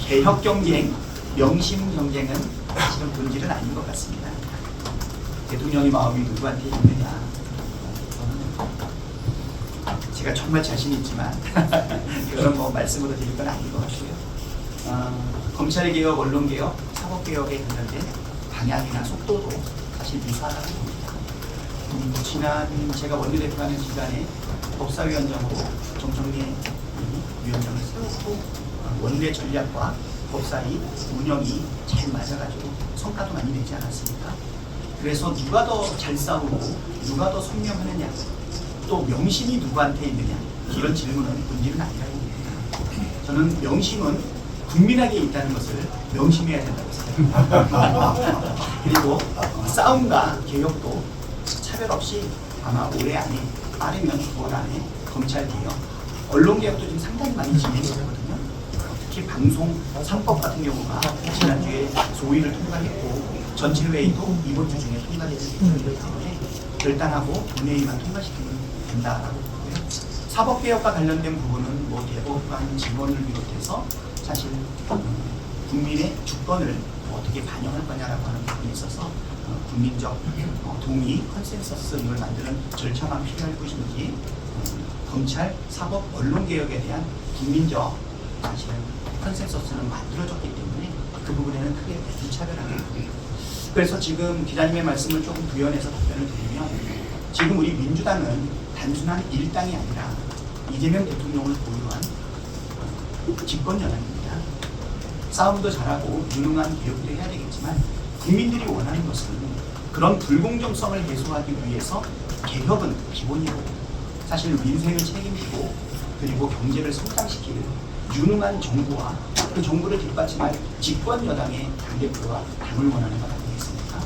개혁 경쟁, 명심 경쟁은 사실은 본질은 아닌 것 같습니다. 대통령의 마음이 누구한테 있느냐? 제가 정말 자신 있지만 그런 뭐 말씀으로 드릴 건 아닌 것 같고요. 어, 검찰 개혁, 언론 개혁, 사법 개혁에 관련된 방향이나 속도도 사실 유사하다고 봅니다. 음, 지난 제가 원내대표 하는 기간에 법사위원장으로 정청래 위원장을 세웠고 어, 원내 전략과 법사위 운영이 잘 맞아가지고 성과도 많이 내지 않았습니까? 그래서 누가 더 잘 싸우고 누가 더 선명하느냐 또 명심이 누구한테 있느냐 이런 질문은 본질은 아니라고 봅니다. 저는 명심은 국민에게 있다는 것을 명심해야 된다고 생각합니다. 그리고 싸움과 개혁도 차별 없이 아마 올해 안에 빠르면 9월 안에 검찰 개혁, 언론 개혁도 지금 상당히 많이 진행이 되거든요. 특히 방송 3법 같은 경우가 지난주에 소위를 통과했고 전체회의도 이번 주 중에 통과될 예정이기 때문에 결단하고 본회의만 통과시키면 된다라고 보고요. 사법개혁과 관련된 부분은 뭐 대법관 직원을 비롯해서 사실 음, 국민의 주권을 어떻게 반영할 거냐라고 하는 부분에 있어서 어, 국민적 어, 동의, 컨센서스 이걸 만드는 절차만 필요할 것인지 음, 검찰, 사법, 언론 개혁에 대한 국민적 사실은 컨센서스는 만들어졌기 때문에 그 부분에는 크게 비차별하게 보입니다. 그래서 지금 기자님의 말씀을 조금 부연해서 답변을 드리면 지금 우리 민주당은 단순한 일당이 아니라 이재명 대통령을 보유한 어, 집권 여당입니다. 싸움도 잘하고 유능한 개혁도 해야 되겠지만 국민들이 원하는 것은 그런 불공정성을 해소하기 위해서 개혁은 기본이고 사실 민생을 책임지고 그리고 경제를 성장시키는 유능한 정부와 그 정부를 뒷받침할 집권 여당의 당대표와 당을 원하는 것 아니겠습니까?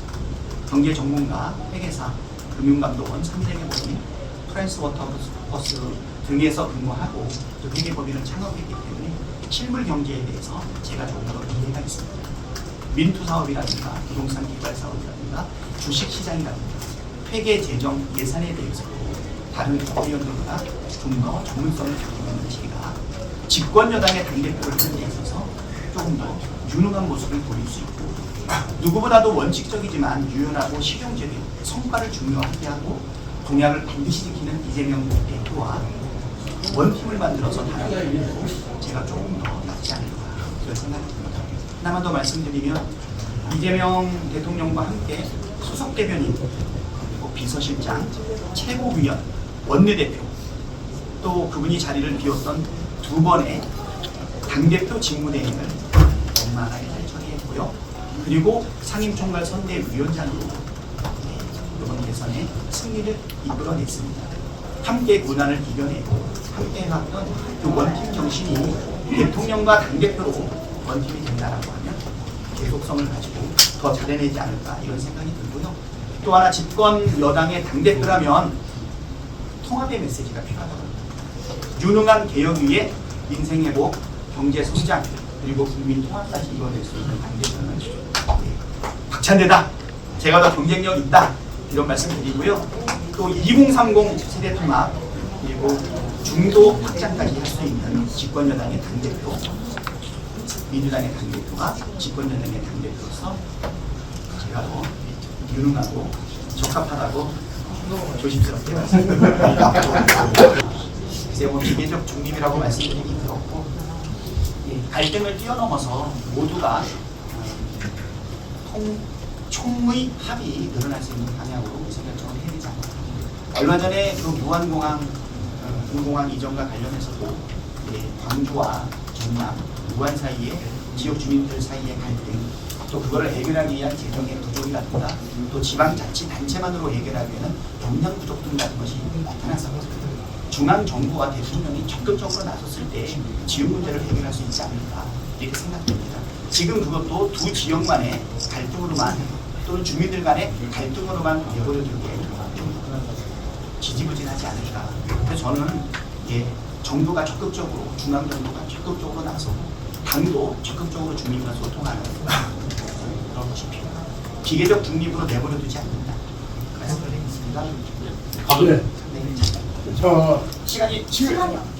경제 전문가, 회계사, 금융감독원, 3대의 법인, 프랜스 워터버스 등에서 근무하고 또 회계법인을 창업했기 때문에 실물 경제에 대해서 제가 조금 더 이해가 있습니다. 민투 사업이라든가 부동산 개발 사업이라든가 주식 시장이라든가 회계 재정 예산에 대해서도 다른 의원들보다 좀 더 전문성을 가지고 있는 제가 집권 여당의 당대표를 하는 데 있어서 조금 더 유능한 모습을 보일 수 있고 누구보다도 원칙적이지만 유연하고 실용적인 성과를 중요하게 하고 공약을 반드시 지키는 이재명 대표와 원팀을 만들어서 나가는 제가 조금 더 낫지 않을까 그런 생각이 듭니다. 하나만 더 말씀드리면 이재명 대통령과 함께 수석 대변인 그리고 비서실장, 최고위원, 원내대표 또 그분이 자리를 비웠던 두 번의 당대표 직무대행을 원만하게 잘 처리했고요. 그리고 상임총괄 선대위원장으로 네, 이번 대선에 승리를 이끌어냈습니다. 함께 고난을 이겨내고 함께 해왔던 그 원팀 정신이 대통령과 당대표로 원팀이 된다라고 하면 계속성을 가지고 더 잘해내지 않을까 이런 생각이 들고요. 또 하나 집권 여당의 당대표라면 통합의 메시지가 필요하다고. 유능한 개혁 위에 민생 회복, 경제 성장 그리고 국민 통합까지 이뤄낼 수 있는 당대표는 네, 박찬대다. 제가 더 경쟁력 있다. 이런 말씀 드리고요. 또 2030 세대 통합 그리고 중도 확장까지 할 수 있는 집권 여당의 당대표 민주당의 당대표가 집권 여당의 당대표로서 제가 더 유능하고 적합하다고 조심스럽게 말씀드립니다. 글쎄 뭐 기계적 중립이라고 말씀드리기 그렇고 예, 갈등을 뛰어넘어서 모두가 어, 통, 총의 합이 늘어날 수 있는 방향으로 의사결정을 않을까. 얼마 전에 그 무한공항 어, 공공항 이전과 관련해서도 예, 광주와 전남, 무안 사이에 지역 주민들 사이의 갈등 또 그거를 해결하기 위한 재정의 부족이라든가 또 지방자치단체만으로 해결하기에는 역량 부족 등 같은 것이 나타났었거든요. 중앙 정부와 대통령이 적극적으로 나섰을 때 지역 문제를 해결할 수 있지 않을까 이렇게 생각됩니다. 지금 그것도 두 지역만의 갈등으로만 또는 주민들 간의 갈등으로만 내버려두기에 지지부진하지 않을까. 그래서 저는 예, 정부가 적극적으로 중앙 정부가 적극적으로 나서고 당도 적극적으로 주민과 소통하는 그런 것이 필요합니다. 기계적 중립으로 내버려 두지 않는다. 말씀드리겠습니다. 네. 네. 저 시간이 시간이요.